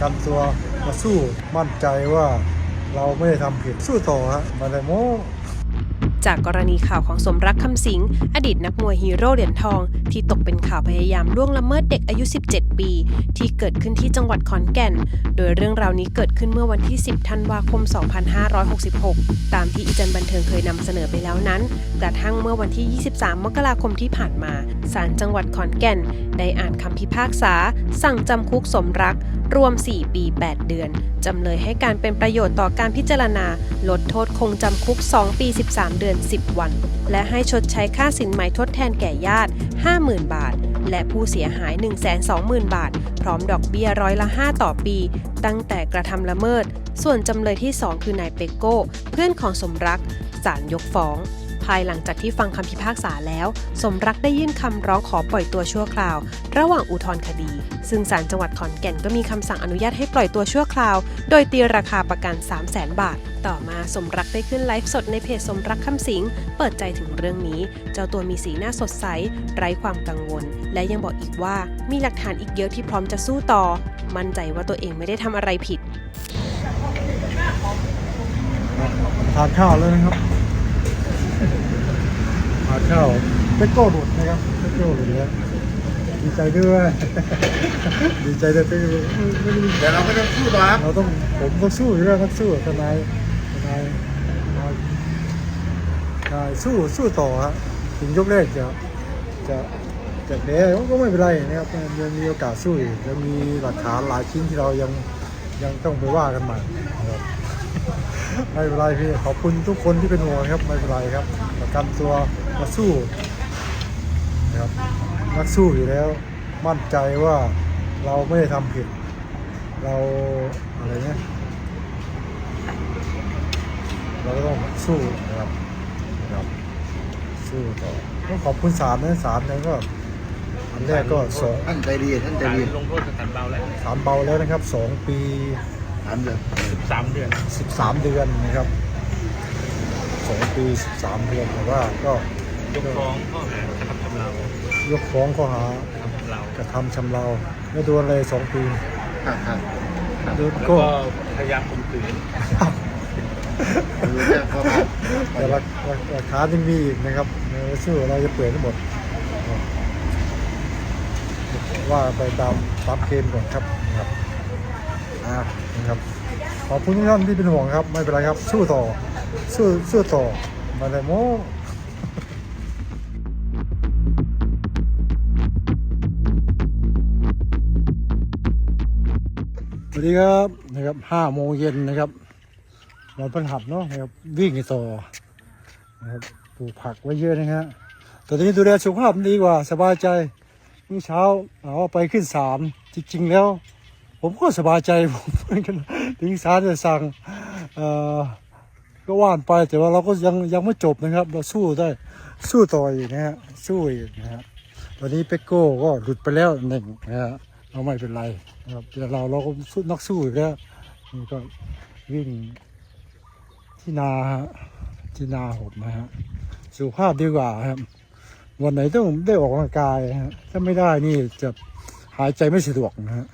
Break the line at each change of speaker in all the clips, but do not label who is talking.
กันตัวมาสู้มั่นใจว่าเราไม่ได้ทำผิดสู้ต่อฮะมาได้โม
จากกรณีข่าวของสมรักคำสิง อดีตนักมวยฮีโร่เหรียญทอง ที่ตกเป็นข่าวพยายามล่วงละเมิดเด็กอายุ 17 ปี ที่เกิดขึ้นที่จังหวัดขอนแก่น โดยเรื่องราวนี้เกิดขึ้นเมื่อวันที่ 10 ธันวาคม 2566 ตามที่อีจันบันเทิงเคยนำเสนอไปแล้วนั้น กระทั่งเมื่อวันที่ 23 มกราคมที่ผ่านมา ศาลจังหวัดขอนแก่น ได้อ่านคำพิพากษา สั่งจำคุกสมรัก รวม 4 ปี 8 เดือน จำเลยให้การเป็นประโยชน์ต่อการพิจารณา ลดโทษคงจำคุก 2 ปี 13 เดือน 10 วัน และให้ชดใช้ค่าสินไหมทดแทนแก่ญาติ 50,000 บาท และผู้เสียหาย 120,000 บาท พร้อมดอกเบี้ยร้อยละ 5 ต่อปี ตั้งแต่กระทำละเมิด ส่วนจำเลยที่ 2 คือนายเปกโก้ เพื่อนของสมรักศาลยกฟ้อง ภายหลังจากที่ฟังคำพิพากษาแล้ว สมรักได้ยื่นคำร้องขอปล่อยตัวชั่วคราว ระหว่างอุทธรณ์คดี ซึ่งศาลจังหวัดขอนแก่นก็มีคำสั่งอนุญาตให้ปล่อยตัวชั่วคราว โดยตีราคาประกัน 3 0 0 0 0 0บาท ต่อมาสมรักได้ขึ้นไลฟ์สดในเพจสมรักคำสิงเปิดใจถึงเรื่องนี้ เจ้าตัวมีสีหน้าสดใส ไร้ความกังวล และยังบอกอีกว่ามีหลักฐานอีกเยอะที่พร้อมจะสู้ต่อ มั่นใจว่าตัวเองไม่ได้ทำอะไรผิด
ทานข้าวแล้วนะครับ ทานข้าวเปกโก้หลุดนะครับเปกโก้หลุดแล้วดีใจด้วย ดีใจด้วยเปกโก้ไม่ได้
เดี๋ยวเราก็ต้องสู้ต่อครับ
เราต้องผมต้องสู้อยู่แล้วต้องสู้ทนายทนายทนายทนายสู้สู้ต่อฮะถึงยกแรกจะจะจะแพ้ก็ไม่เป็นไรนะครับยังมีโอกาสสู้อีกยังมีหลักฐานหลายชิ้นที่เรายังยังต้องไปว่ากันใหม่นะครับ ไม่เป็นไรพี่ขอบคุณทุกคนที่เป็นห่วงครับไม่เป็นไรครับประกันตัวมาสู้นะครับนักสู้อยู่แล้ว มั่นใจว่าเราไม่ได้ทำผิด เราอะไรเนี่ยเราก็ต้องสู้นะครับนะครับสู้ต่อต้องขอบคุณศาลนะศาลเนี่ยก็อันแรกก็สอง
ท่านใจดีท่านใจ
การ
ดี
ลงโทษสถานเบาแล้ว
ศาลเบาแล้วนะครับสองปี
ถามเลย
สามเดือน
สิบสามเดือนนะครับสองปีสิบสามเดือนแต่ว่าก็
ยกฟ้องข้อหากระทำชำเรา
ยกฟ้องข้อหาก
ระทำชำเรา
กระทำชำเราไม่โดนเลยสองปี
ครับครับครับ
โดน
แล้ว
ก็
ก็พยายามข่มขืน
รู้แค่ข้อหา
แต่หลักหลักหลักฐานยังมีอีกนะครับเออสู้เราจะเปิดทั้งหมด ว่าไปตามตามเกณฑ์ก่อนครับนะครับ อ่านะครับขอบคุณทุกท่านที่เป็นห่วงครับ ไม่เป็นไรครับ สู้ต่อ สู้สู้ต่อมาเลยโมสวัสดีครับนะครับห้าโมงเย็นนะครับวันพฤหัสเนาะนะครับวิ่งต่อนะครับปลูกผักไว้เยอะนะฮะตอนนี้ดูแลสุขภาพดีกว่าสบายใจเมื่อเช้าเอาไปขึ้นศาลจริง ๆ แล้ว ผมก็สบายใจผมเหมือนกันถึงศาลจะสั่งก็ว่านไปแต่ว่าเราก็ยังยังไม่จบนะครับ เราสู้ได้สู้ต่ออีกนะฮะสู้อีกนะฮะตอนนี้เปกโก้ก็หลุดไปแล้วหนึ่งนะฮะเราไม่เป็นไรนะครับแต่เราเราก็สู้นักสู้อีกแล้วนี่ก็วิ่งที่นาฮะที่นาผมนะฮะสุขภาพดีกว่าครับ วันไหนต้องได้ออกกำลังกายฮะถ้าไม่ได้นี่จะหายใจไม่สะดวกนะฮะ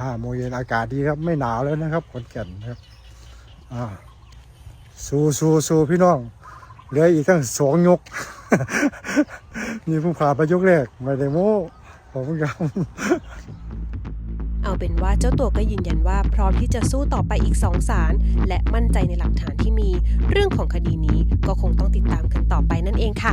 ห้าโมงเย็นอากาศดีครับ ไม่หนาวแล้วนะครับขอนแก่นครับอ่าสู้สู้สู้พี่น้อง เหลืออีกตั้งสองยก นี่เพิ่งผ่านไปยกแรกไม่ได้โม้ขอบคุณครับ
เอาเป็นว่าเจ้าตัวก็ยืนยันว่าพร้อมที่จะสู้ต่อไปอีกสองศาลและมั่นใจในหลักฐานที่มี เรื่องของคดีนี้ก็คงต้องติดตามกันต่อไปนั่นเองค่ะ